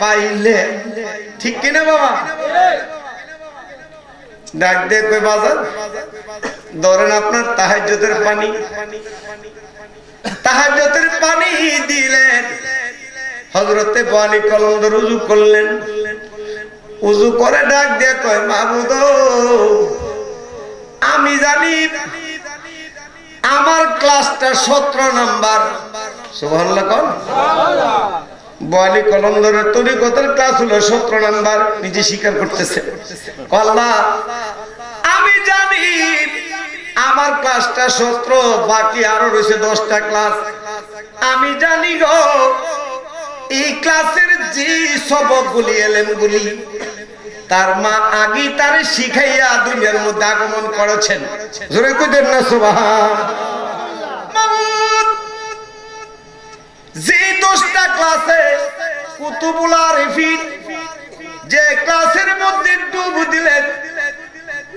পাইলে। ঠিক কিনা বাবা? ডাক দিয়ে কই বাজার ধরেন আপনার তাহাজ্জতের পানি। তাহাজ্জতের পানি দিলেন। হজরতে পানি কলম উজু করলেন। উজু করে ডাক দিয়ে কয় মাহবুদ আমি জানি আমার ক্লাসটা সতেরো নাম্বার। কোন। বয়ালি কলন্দরের তরিকতের ক্লাস হলো সতেরো নাম্বার। নিজে স্বীকার করতেছে। আল্লাহ, আমি জানি আমার ক্লাসটা সতেরো, বাকি আরও রয়েছে দশটা ক্লাস আমি জানি গো, এই ক্লাসের যে সবক গুলি এলেম গুলি তার মা আগে তার শিখাইয়া দুনিয়ার মধ্যে আগমন করেছেন। জোরে কইতেন না মামুদ যে দশটা ক্লাসে কুতুবুল আরিফিন যে ক্লাসের মধ্যে ডুব দিলেন,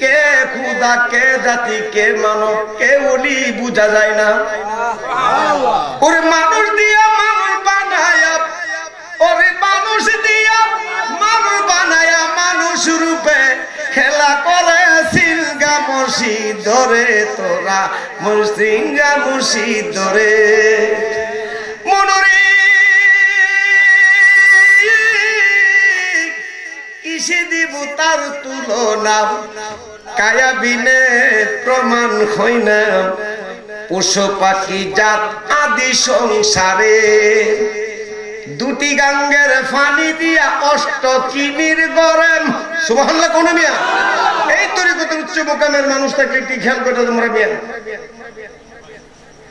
কে খুদা, কে জাতি, কে মানব, কে ওলি বুঝা যায় না। ওরে মানুষ দিয়া মানুষ বানায়া, ওরে মানুষ দিয়া মানুষ বানায়া মানুষ রূপে খেলা করে সিলগা মসজিদ ধরে, তোরা মুসিঙ্গা মসজিদ ধরে। কিসে দিব তার তুলনা? কায়া প্রমাণ হয় না। পশু পাখি, জাত, আদি, সংসারে দুটি গাঙ্গের ফানি দিয়া অষ্ট কিমির গরম। সুবহানাল্লাহ কোন মিয়া। এই তরিকত উচ্চ মোকামের মানুষ থাকলে একটি খেয়াল করে তোমরা মিয়া।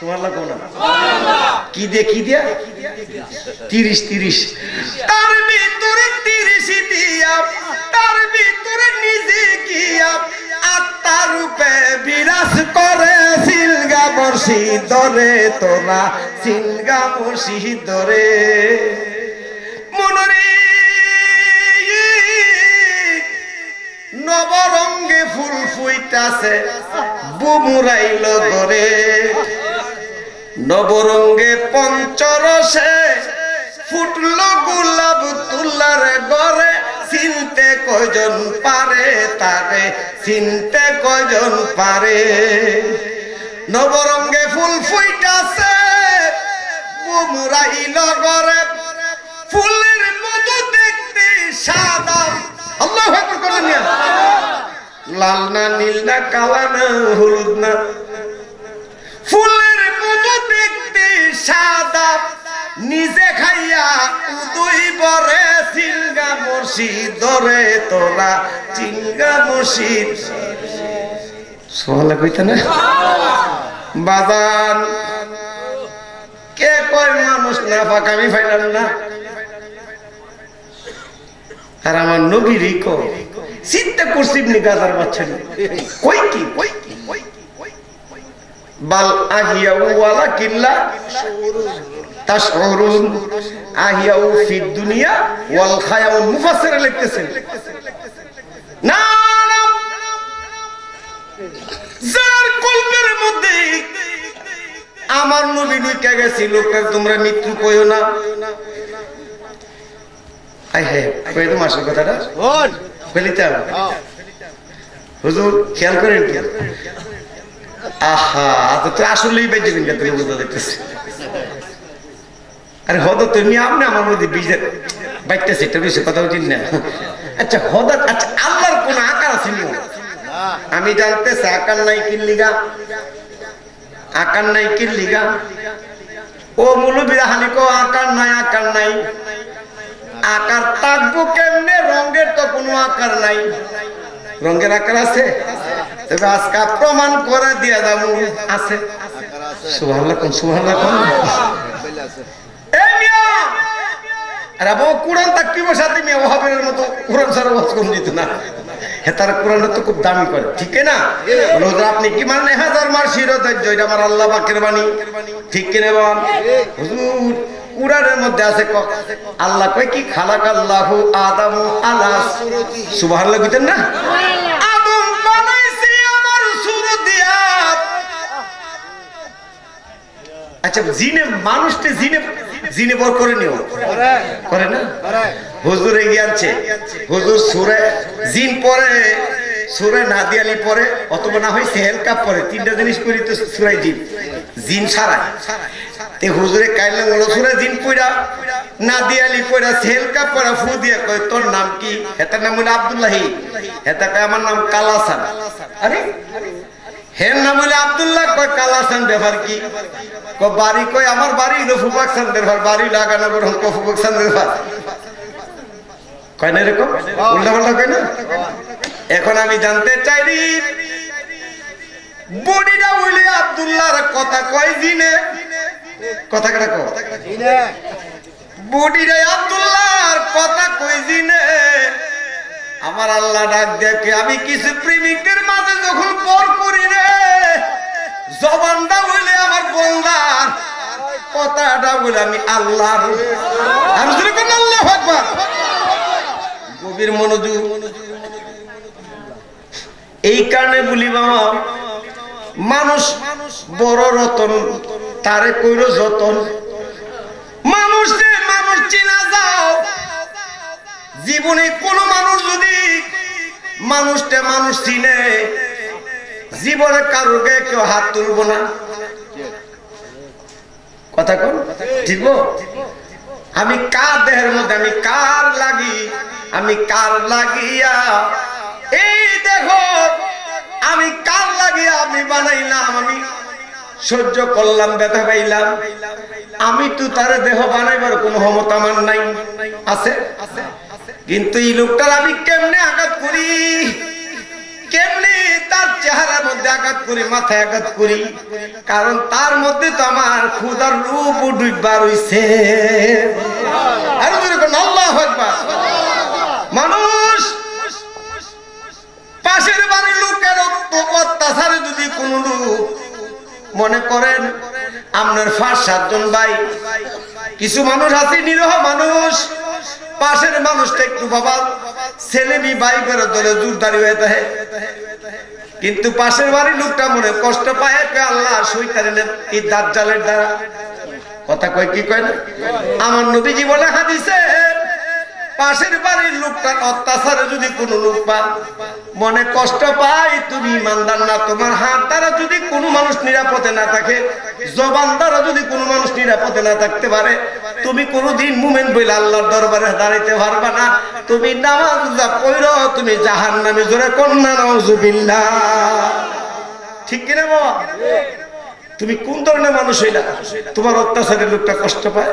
সুবহানাল্লাহ কি দিয়ে, কি দিয়া? তিরিশ তিরিশ। তার ভিতরে তিরিশ দিয়া তার ভিতরে নিজে গিয়া আত্মা রূপে বিরাজ করে সিলগা বর্ষি ধরে তোরা সিলগা বর্ষি ধরে। মনরে নবরঙ্গে ফুল ফুইতাছে বুমুরাইল গরে নবরঙ্গে পঞ্চরসে ফুটলো গোলাপ তুলার গরে চিনতে কয়জন পারে তারে, চিনতে কয়জন পারে। নবরঙ্গে ফুল ফুইতাছে বুমুরাইল গরে ফুলের মতো দেখতে সাদা। আল্লাহ আকবার করেন না। লাল না, নীল না, কালা না, হলুদ না। ফুলের নিজে খাইয়া উদয় বরে চিঙ্গা মসজিদ ধরে তোরা চিঙ্গা কইতে না? কে কয় মানুষ না ফাঁক আমি ফাইলাম না। আর আমার নবীরই কো চিন্তা করছি গাজার বাচ্চা কই কি কই কি কই কি? বাল আহিয়া ওয়ালা কিল্লা তাশউরুন। আহিয়াউ ফিদ দুনিয়া ওয়াল খায়াউ মুফাসসির লিখতেছেন। না। যার মধ্যে আমার নবী ঢুকে গেছি লোকের তোমরা মৃত্যু কইও না। আই হে কই তো মাসের কথাটা? বলিতে হুজুর খেয়াল করেন কি? আহা, তো তো আসলেই বেঁচে বুঝতে দেখতেছি আরে হদ তুমি আপনি আমার মধ্যে বেশি কথা না। আচ্ছা আচ্ছা আল্লাহর কোন আকার আছে আমি জানতেছি, আকার নাই কিল্লিগা আকার নাই কিল্লিগা ও মুলুবিরা হালিকো আকার নাই আকার নাই। আকার থাকব কেমনে? রঙের তো কোনো আকার নাই। রঙের আকার আছে? আজকে প্রমাণ করে দিয়া যাব আছে। বাবা ওহাবের মতো না। হেতার তো খুব দামি করে, ঠিক না? আপনি কি মানে হাজার মার আমার আল্লাহ পাকের বাণী। ঠিক কিনা কোরআনের মধ্যে আছে আল্লাহ কয় কি? খালাক আল্লাহু আদামু আলা সুবহানাল্লাহ না? আচ্ছা জিনে, মানুষটা জিনে জিনে বর করে নিও। করে না? হুজুর এগিয়ে আনছে। হুজুর সুরে, জিন পরে, সুরে পরে, অথবা না হয় সেহেল কাপ পরে, তিনটা জিনিস করি তো সুরাই জিন। জিন তে হুজুরে কাইলে বলো সুরে জিন সেহেল কাপ পরা ফু দিয়া কয়, তোর নাম কি? হেতার নাম হলো আব্দুল্লাহি। হেতা আমার নাম কালাসান। আরে? হের নাম হলে আব্দুল্লাহ কয় কালাসান ব্যাপার কি? ক বাড়ি কয় আমার বাড়ি ফুবাকসান ব্যাপার বাড়ি লাগানো ক ব্যাপার কয় না এরকম? উল্টা পাল্টা কয় না? এখন আমি জানতে চাই রে বডিটা বলি আব্দুল্লাহর কথা কয় জিনে? কথা কেটা কো বডিটা আব্দুল্লাহর কথা কয় জিনে। আমার আল্লাহ ডাক দেখে আমি কিছু প্রেমিকদের মাঝে যখন পর করি রে, জবানটা বলে আমার বন্দার কথাটা বলে আমি আল্লাহর আল্লাহ গভীর মনোযোগ। এই কারণে বলি, বাবা, মানুষ বড় রতন, তারে কইল যতন। মানুষ মানুষ চিনা যাও জীবনে কোন মানুষ যদি মানুষটা মানুষ চিনে, জীবনে গায়ে কেউ হাত তুলবো না। কথা কোন, ঠিক আমি কার দেহের মধ্যে, আমি কার লাগি, আমি কার লাগিয়া? এই দেখো, আমি কার লাগিয়া আমি বানাইলাম, আমি সহ্য করলাম, ব্যথা পাইলাম। আমি তো তার দেহ বানাইবার কোনো ক্ষমতা আমার নাই। আছে? কিন্তু এই লোকটার আমি কেমনে আঘাত করি? কেমনি তার চেহারার মধ্যে আঘাত করি, মাথায় আঘাত করি? কারণ তার মধ্যে তো আমার ক্ষুদার রূপ ডুববা রইছে মানুষ, পাশের বাড়ির লোকের অত্যাচারে যদি কোন মনে করেন আপনার পাঁচ সাতজন ভাই, কিছু মানুষ আছে, নিরহ মানুষ পাশের মানুষটা একটু বাবা, ছেলে মেয়ে ভাই করে ধরে জোরদারি হয়ে থাকে। কিন্তু পাশের বাড়ির লোকটা মনে কষ্ট পায় আল্লাহ সইতারেন এই দাঁত জালের দ্বারা। কথা কয়, কি কয় না? আমার নবীজি বলে হাদিসে পাশের বাড়ির লোকটার অত্যাচারে যদি কোনো লোক পান মনে কষ্ট পায়, তুমি ইমানদার না, তোমার হাত দ্বারা যদি কোনো মানুষ নিরাপদে না থাকে, জবান দ্বারা যদি কোনো মানুষ নিরাপদে না থাকতে পারে, তুমি কোনোদিন মুমেন্ট বইলে আল্লাহর দরবারে দাঁড়াইতে পারবা না। তুমি নামাজ পড়, তুমি জাহান নামে জোরে কন্যা নজুবিল্লা ঠিক কিনা বাবা? তুমি কোন ধরনের মানুষ হইলা? তোমার অত্যাচারের লোকটা কষ্ট পায়?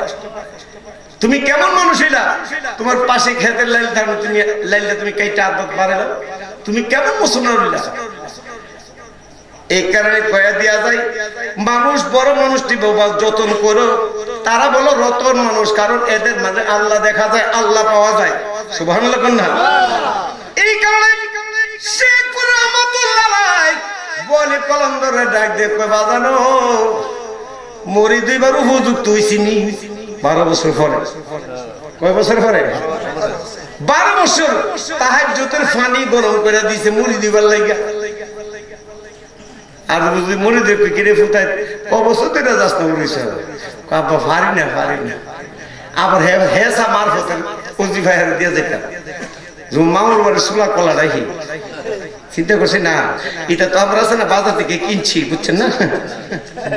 তুমি কেমন মানুষ হইলা? তোমার পাশে খেতের লাইল তুমি লাইলটা তুমি কাইটা আদত পারে না তুমি কেমন মুসলমান এই কারণে কয়া দিয়া যায়, মানুষ বড় মানুষটি বাবা যতন করো, তারা বলো রতন মানুষ, কারণ এদের মাঝে আল্লাহ দেখা যায়, আল্লাহ পাওয়া যায়। না এই কারণে শেখ বলে কলন্দরে ডাক দিয়ে বাজানো মরি দুইবার উপযুক্ত হইছিনি বারো বছর পরে। কয় বছর পরে? বারো বছর। তাহার জোতের ফানি গরম করে দিছে মুড়ি দিবার লাগা আর যদি মরে দেখবে কিনে ফুটায় বছর যাস না আব্বা, পারি না পারি না। আবার হে হেসা মার উজি ভাই দিয়ে যেতাম মামুর বাড়ি কলা রাখি। চিন্তা করছি, না, এটা তো আমরা আছে না, বাজার থেকে কিনছি, বুঝছেন না?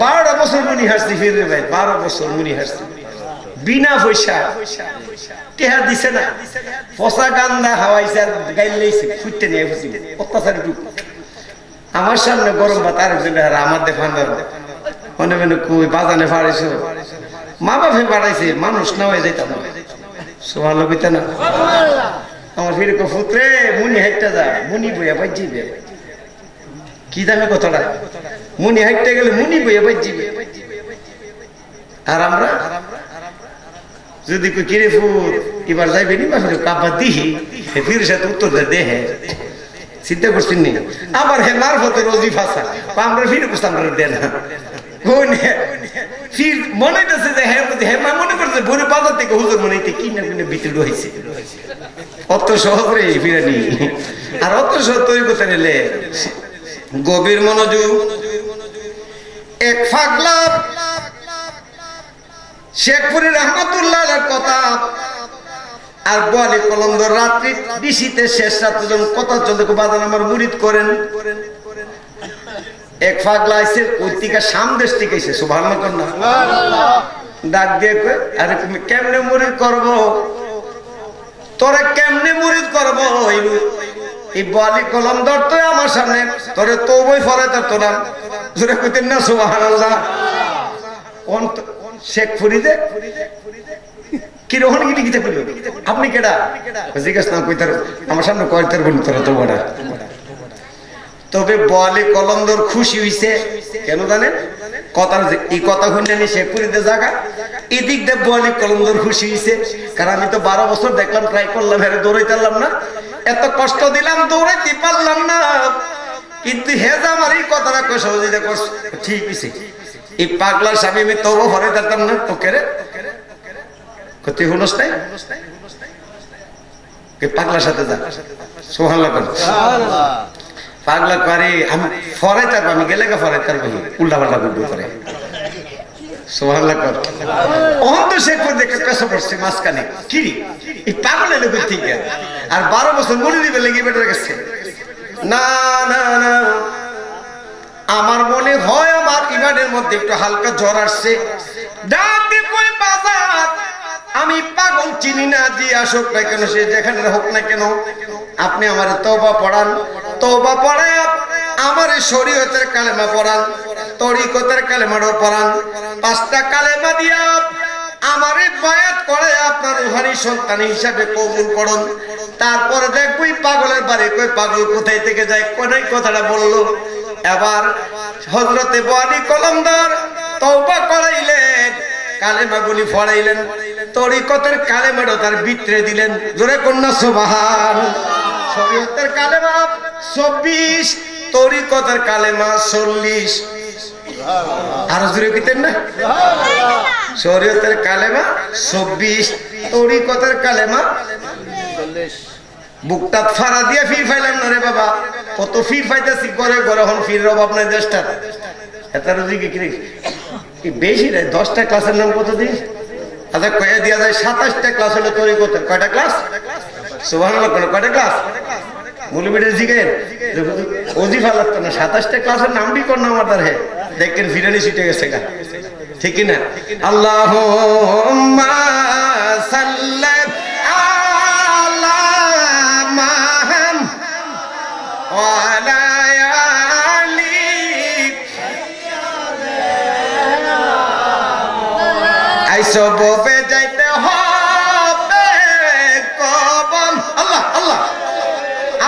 বারোটা বছর মুনি হাসছি, ফিরে ভাই, বারো বছর মুনি হাসছি। বিনা পয়সা। টেহা দিছে না। পচা গান্দা হাওয়াইছে আর গাইল লেইছে ফুটতে নিয়ে ফুটি অত্যাচার আমার সামনে গরম ভাত আর আমার দেখান মনে মনে কই, বাজানে ফাড়াইছো মা বাপে পাঠাইছে মানুষ না হয়ে যাইতাম। সোহালো কইতে না। আমার ফিরে ফুত্রে, মুনি হাইটটা যা, মুনি বইয়া বাই যাবে কি দামে কথাটা। মুনি হাইটতে গেলে মুনি বইয়া বাই যাবে আর আমরা? যদি কিরে ফুট এবার যাইবে নি? বাপরে কাপা দিহি। ফির সাথে উত্তর দে দেহে চিন্তা করছেন নি? আবার হে মারফতের রোজি ফাঁসা। আমরা ফিরে বুঝতাম দেন। না? কোন ফির মনে যে মনে করছে ভোরে থেকে হুজুর মনে কি না কিনে ভিতরে হয়েছে অত রে ফিরানি আর অত সহজ তৈরি করতে নিলে গভীর মনোযোগ, এক ফাগলা শেখপুরি রহমতুল্লাহ কথা। আর বলে কলন্দর রাত্রি দিশিতে শেষ রাত্রে যখন কথা চলতে বাজান আমার মুরিদ করেন। এক ফাগলা আইসে ওই সামদেশ থেকে এসে সুভান কন্যা ডাক দিয়ে আরে তুমি কেমনে মুরিদ করব? তোরে কেমনে মুরিদ করব? এই বলি কলম ধরতো আমার সামনে তোরে তো বই ফরে তার তো নাম জোরে কইতেন না আল্লাহ কোন শেখ ফরিদে? কি গিটি গিতে আপনি কেডা? জিজ্ঞেস না আমার সামনে বলি তো তবে বলে কলন্দর খুশি হইছে। কেন জানেন? কথা এই কথা শুনলেনি সে পুরীতে জায়গা এদিক দিয়ে বলে কলন্দর খুশি হইছে। কারণ আমি তো বারো বছর দেখলাম, ট্রাই করলাম হ্যাঁ দৌড়াইতে পারলাম না। এত কষ্ট দিলাম, দৌড়াইতে পারলাম না। কিন্তু হেজ আমার এই কথাটা করছে ঠিক হইছে। এই পাগলার স্বামী আমি তবু ভরে দিতাম না তোকে রে? তুই নাই? এই পাগলার সাথে যা। সোহান লাগন পাগলা করে আমি ফরাই তারবো আমি গেলে ফরাই তারবো উল্টা পাল্টা করব করে সোহাল্লা কর। অহন তো সে করে দেখে পেশা পড়ছে মাঝখানে। কি এই পাগল এলো থেকে? আর বারো বছর মনে দিবে লেগে বেটার গেছে না না না। আমার মনে হয় আমার ইমানের মধ্যে একটু হালকা জ্বর আসছে। আমি পাগল চিনি না, যে আসুক না কেন, সে যেখানে হোক না কেন। আপনি আমার তওবা পড়ান, তওবা পড়ায় আমার শরীয়তের কালেমা পড়ান, তরিকতের কালেমারও পড়ান। পাঁচটা কালেমা দিয়া আমারে বায়াত করে আপনার রুহানি সন্তান হিসাবে কবুল করুন। তারপরে দেখবই পাগলের বাড়ি কই, পাগল কোথায় থেকে যায়? কোনাই কথাটা বলল। এবার হজরতে বাড়ি কলমদার তওবা করাইলেন কালেমা গুলি ফড়াইলেন তরিকতের কালেমাটা তার বিত্রে দিলেন। জোরে কন্যা, সোবাহান। শরীয়তের কালেমা চব্বিশ, তরিকতের কালেমা চল্লিশ। আরও জোরে কিতেন না? শরীয়তের কালেমা চব্বিশ, তরিকতের কালেমা বুকটা ফাড়া দিয়ে ফির ফাইলাম না রে বাবা। কত ফির ফাইতেছি করে ঘরে হন ফির রব আপনার দেশটা এতার দিকে কি কি বেশি রে? দশটা ক্লাসের নাম কত দিস? আচ্ছা কয়ে দিয়া যায় সাতাশটা ক্লাস হলে তৈরি করতে কয়টা ক্লাস? সুবাহ কয়টা ক্লাস? মুলিবিটের জিগের অজিফা লাগতো না, সাতাশটা ক্লাসের নামটি কর না আমার হে দেখেন ফিরানি ছুটে গেছে গা। ঠিক না আল্লাহ সাল্লাম আইসো ববে যাইতে হবে কবম আল্লাহ আল্লাহ।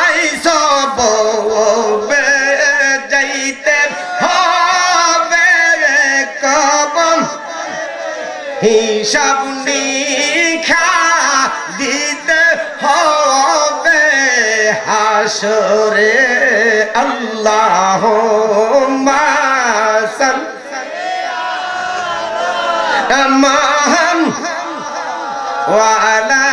আইসো ববে যাইতে হবে কবম হিসাব নিখা দিতে হবে হাসরে। আল্লাহ মাসাল মাহাম ওয়ালা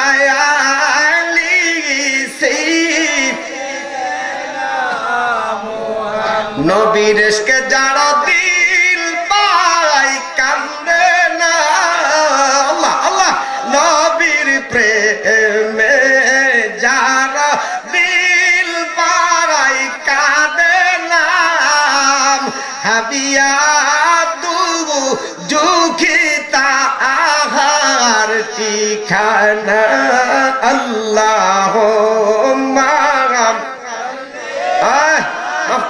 আল্লাহ মাগাম আয় মাফ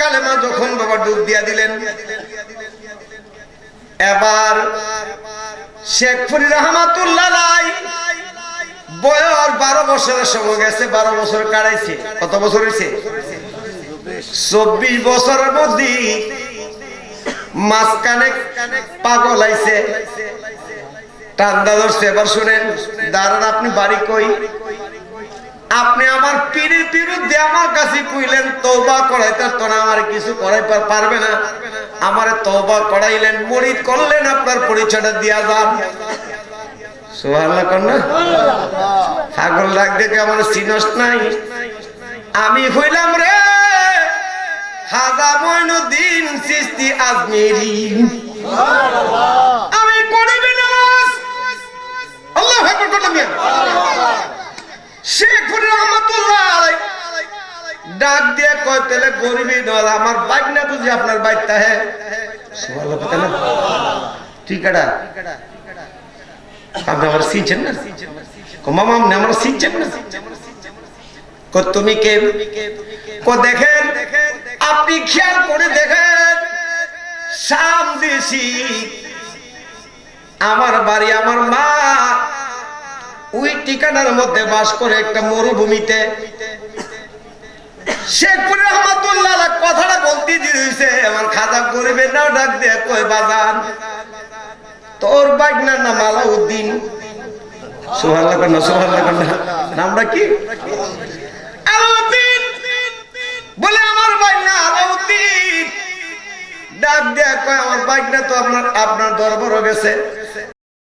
কালেমা যখন বাবা ডুব দিয়া দিলেন। এবার শেখ ফরিদ রহমাতুল্লাহ বয়স বারো বছরের সময় গেছে, বারো বছর কাটাইছে। কত বছর হয়েছে? চব্বিশ বছরের মধ্যে মাঝখানে পাগল আইছে আপনি আমার পীরের করাইতে তো আমার কিছু করাই পার- পারবে না। আমার করাইলেন, মরিদ করলেন, আপনার পরিচয়টা দিয়া যান। না ডাক দেখে আমার সিনস নাই। আমি হইলাম রে হাজা মইনুদ্দিন সৃষ্টি আজমেরি। আমি পড়িবি নামাজ। আল্লাহ আকবার করলাম ডাক দিয়ে কয় তেলে আমার বাইক না বুঝি আপনার বাইকটা হ্যাঁ? সুবহানাল্লাহ কথা না ঠিক আছে আমার মামা, আপনি আমার না? কো, তুমি কে? কো, দেখেন, আপনি খেয়াল করে দেখেন দেশি, আমার বাড়ি, আমার মা, ওই ঠিকানার মধ্যে বাস করে একটা মরুভূমিতে। শেখপুর রহমতুল্লাহ কথাটা বলতে দিয়েছে, আমার খাজা করবে না ডাক দিয়ে কই বাজান। তোর বাগনার নাম আলাউদ্দিন। সুবহানাল্লাহ কন্যা সুবহানাল্লাহ কন্যা নামটা কি? আলাউদ্দিন। বলে আমার বাগনা আলাউদ্দিন। ডাক দেয়া কয়, আমার বাগনা তো আপনার আপনার দরবারও গেছে।